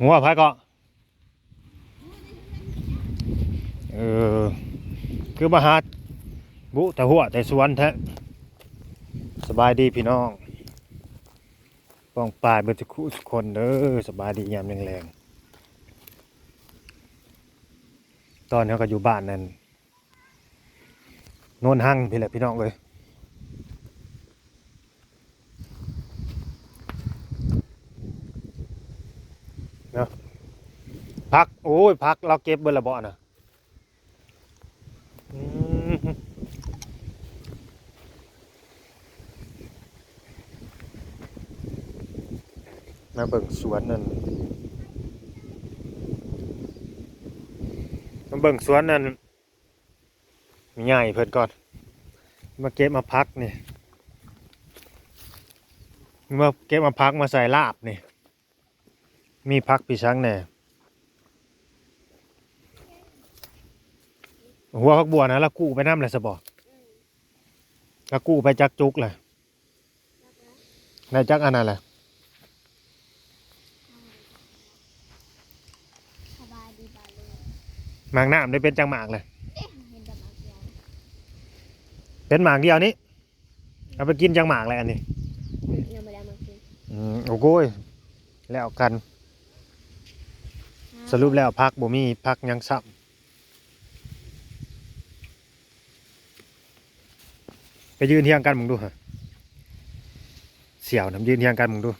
หัวพายก็เออคือมาหาบุแต่หัวแต่สวนแท้สบายดีพี่น้องป้องปลายเบิดทุกคู่ทุกคนเด้อสบายดียามแรงๆตอนเขาก็อยู่บ้านนั่นโน่นหั่งพี่แหละพี่น้องเลยเนาะ พัก โอ้ยพักเราเก็บเบอร์ละบ่อนะมาเบิ่งสวนนั่นมาเบิ่งสวนนั่นมีใหญ่เพิ่นก่อน มาเก็บมาพักนี่มาเก็บมาพักมาใส่ลาบนี่ มีพักปีช้างแน่ หัวพักบัวนะแล้วกู้ไปน้ำเลยสบอแล้วกู้ไปจักจุกเลยในจักอันนั้นแหละสบายดีบาเลยหมากน้ำได้เป็นจังหมากเลยเอ๊ะเห็นแต่บางอย่างเป็นหมากเดียวนี้เอาไปกินจังหมากเลยอันนี้ยังไม่ได้มากินอืมโอ้โก้ยแล้วกัน สรุปแล้วพักบ่มีพักหยังซ้ำ ไปยืนเทียงกันมึงดูฮะเสี่ยวน้ำยืนเทียงกันมึงดู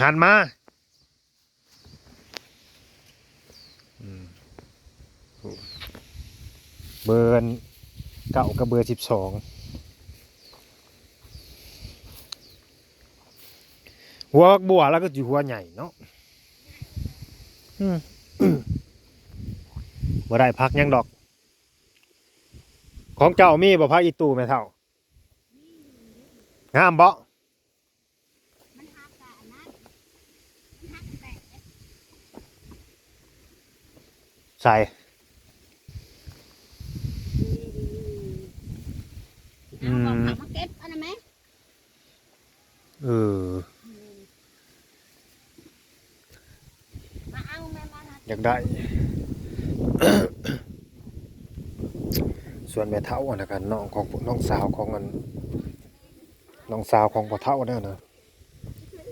หันมาอืมเบอร์เก่ากับเบอร์สิบสองหัวบัวแล้วก็อยู่หัวใหญ่เนาะอืมบ่ได้พักหยังดอก ของเจ้ามีบ่พักอีตู้แม่เท่างามบ่มันหักกะนะมันหักแตกใส่เอาบอกเขามาเก็บอันนั้นไหมเออมาเอาแม่มาหักอยากได้ ส่วนแม่เท่าอะนะกันน้องของน้องสาวของมันน้องสาวของพ่อเท่าเนี่ยนะ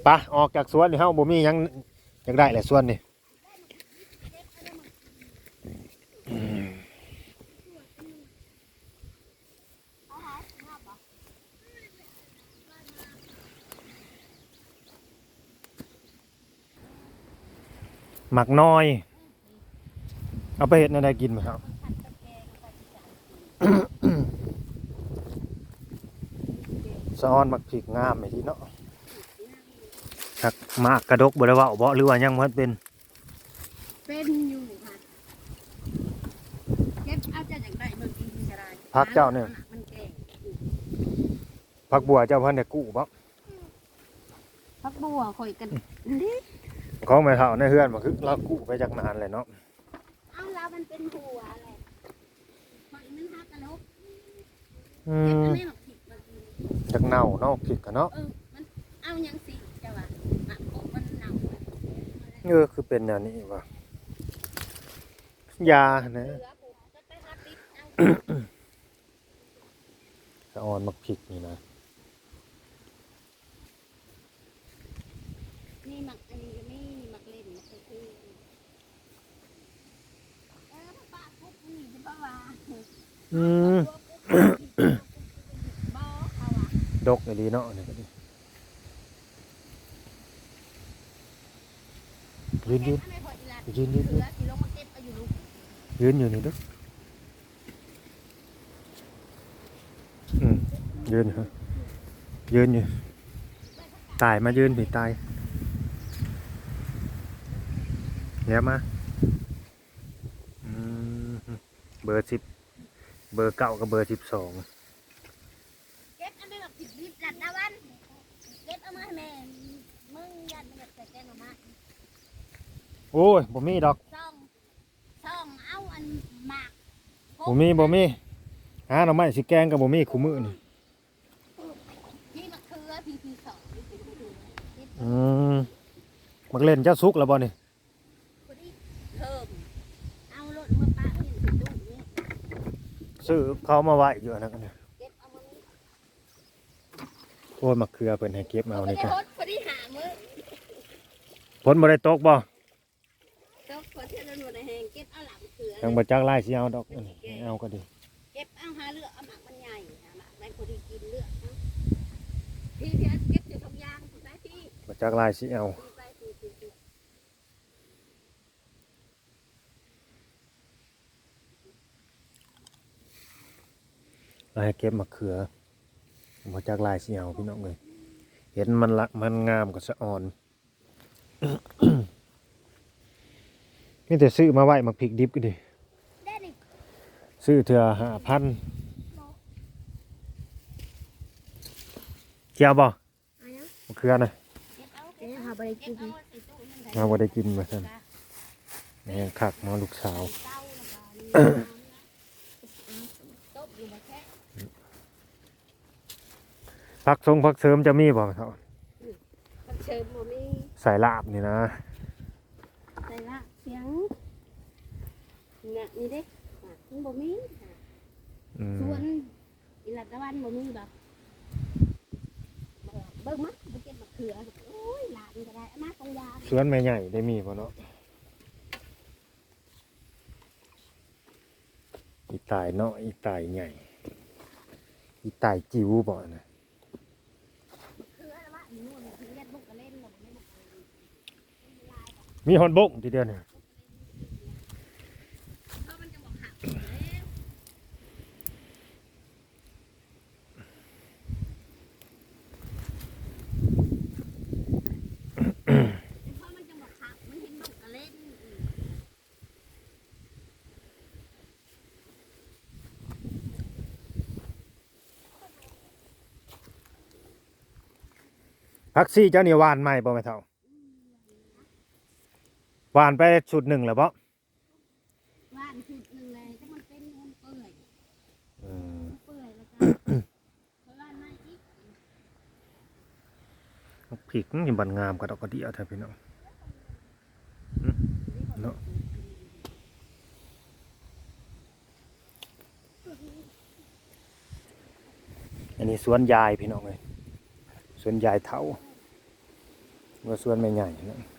ปะออกจากสวนนี่เฮาบ่มีหยังอยากได้แหละสวนนี่อืมเอาหาหักบ่หมักน้อย เอาไปเฮ็ดในใดกินไหมครับ ผัดกับแกงกับจาน สะออนมักผิกงามไอ้ที่เนาะชักมากกระดกบ่ได้เว้าบ่หรือว่ายังบ่ทันเป็นเป็นอยู่ค่ะเก็บเอาจะอย่างไรเมื่อกี้ที่จะได้พักเจ้าเนี่ยมันแก่ผักบัวเจ้าพันได้กู้บ่พักบัวข่อยกันนี่ของแม่เฒ่าในเฮือนบ่คือเรากู้ไปจากนานเลยเนาะเอาแล้วมันเป็นหัวอะไรข่อยมันหักกระลบอืเก็บมอันนี้ จากเน่าเนาะผิดกันเนาะเออมันเอายังสิจะว่าหมักอกมันเน่าอะเออคือเป็นแนวนี้ว่ะยานะเหลือบุกก็ไปหาติดเอาสะออนมักผิกนี่นะนี่หมักอันนี้ก็นี่หมักเล่นหมักคือเออป้าปุ๊บนี่จะป้าว่าอืมบ่เอาว่ะ ดกดีเนาะนี่ก็ดียืนยืนอันไหนพออีหละยืนยืนเหลือสิลงมาเก็บเอาอยู่ลูกยืนอยู่นี่ด้ออืมยืนอยู่ยืนอยู่ตายมายืนผิดตายเดี๋ยวมาอืมเบอร์สิบเบอร์เก้ากับเบอร์สิบสอง โอ้ยบ่มีดอกซ่องซ่องเอาอันหมากบ่มีบ่มีหาหน่อไม้สิแกงกับบ่มีขูมือนี่เนี่ยมักเล่นเจ้าซุกแล้วบ่นี่อานี่สื่ซื้อเขามาไหวอยู่นะกันเนี่ย โอ้ยมะเขือเพิ่นให้เก็บมาเอานี่พจ้ะอพอดีหามือฝนบ่ได้ตกบ่ตกพอเที่ยวหนูได้แหงเก็บเอาหลังเขือยังบ่จักไล่สิเอาดอกอันนี้เอาก็ดีเก็บเอาหาเลือกเอาหมักมันใหญ่หาหมักได้พอดีกินเลือกเอาพี่พี่เก็บอยู่ทงยางถูกไหมพี่บ่จักไล่สิเอาพี่ไปพี่พี่พี่แล้วให้เก็บมะเขือ บ่จักลายสิเอาพี่น้องเลยเห็นมันละมันงามก็สะอ่อนนี่แต่ซื้อมาไว้มักพริกดิบก็ดีซื้อเถื่อห้าพันเจียวบ่เอายังมะเขือนะเอาไปกินเอาได้กินมาซั่นแม่งคักมาลูกสาว เต้าแล้วก็นี่ตบอยู่บ่แค่ พักทรงพักเสริมจะมีบ่เท่ามันเชิญบ่มีใส่ลาบนี่นะใส่ละเสียงเนี่ยนี่เด้อะมันบ่มีอะอืมส่วนอีหลัดตะวันบ่มีแบบเบิ่งมั้ยไปเก็บมะเขือโอ้ยหลานก็ได้เอามาตรงยาสวนแม่ใหญ่ได้มีบ่เนาะอีตายเนาะอีตายใหญ่ อีตายจิ๋วบ่นะ เขือแล้วว่าหนูเนี่ยถึงยัดบุกกระเล่นแล้วบ่ไม่บุก มีหอนบงทีเดียวเนี่ยพักซี่เจ้าเนี่ยวานไหมบ่แม่เท่า หวานไปชุดหนึ่งแล้วบ่ว่านชุดหนึ่งเลยถ้ามันเป็นมันเปื่อยอืมเปื่อยแล้วก็เพราะว่าไม่อีกพริกนี่บันงามกระดอกกระเดียวแท้พี่น้องอืมเนาะอันนี้สวนยายพี่น้องเลยสวนยายเถาว่าสวนไม่ใหญ่นะ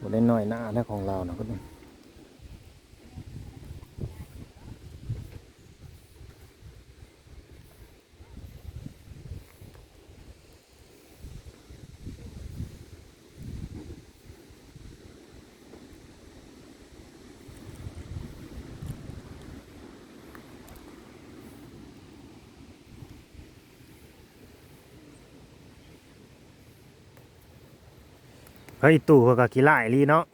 บนได้น้อยหน้านะของเรานะก็ เฮ้ยตู่เขาก็กี่ไล่ลีเนาะ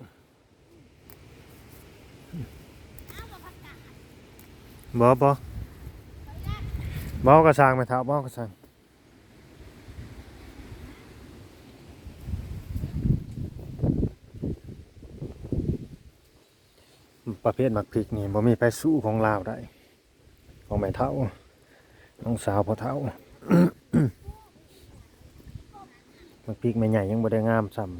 บ่บ่บ่กระสังไหมครับบ่กระสังประเภทหมักพริกนี่บ่มีไปสู้ของลาวได้ ของแม่เท่าน้องสาวพ่อเท่าหมักพริกแม่ใหญ่ยังบ่ได้งามซ้ำ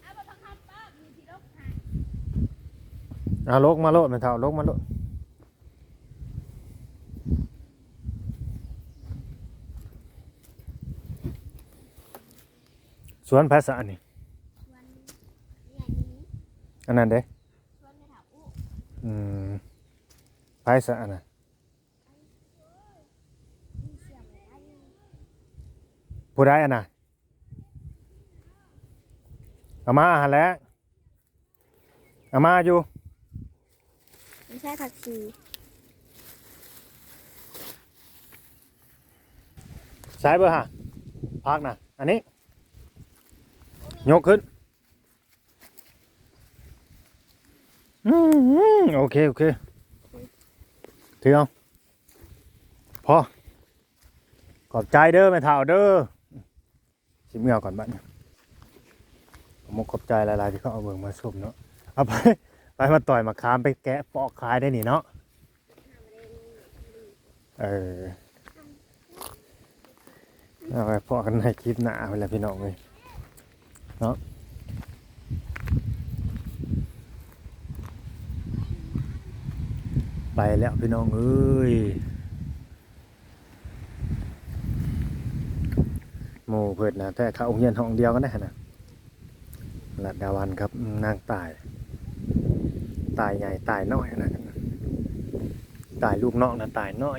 เอาไปพังคับป้ามีที่รกหา เอาลกมาโลดแม่เท่าลกมาโลดสวนภาษานี่ชวนนี้อันนั้นเด้ชวนไปถามอู้อืมภาษาน่ะมีเสียงอะไรผู้ใดอันน่ะเอามาหันแล้วอามาอยู่ ช่ผักชีสายเบอร์ฮะพักน่ะอันนี้ ยกขึ้นอืมโอเค โอเคถือเอาพอ ขอบใจเด้อแม่เฒ่าเด้อสิเมื่อก่อนบ้านผมขอบใจหลายๆที่เขาเอาเบิ่งมาชมเนาะเอาไป ไปมาต่อยมาค้ามไปแกะปอกขายได้นี่เนาะเออเอาไปพอกันในคลิปหน้าไปแล้วพี่น้องเลยเนาะไปแล้วพี่น้องเอ้ยหมู่เพิ่นนะแต่เขาเฮียนห้องเดียวกันได้นะลัดดาวันครับนางตาย ตายใหญ่ตายน้อยนะตายลูกน้องนะตายน้อย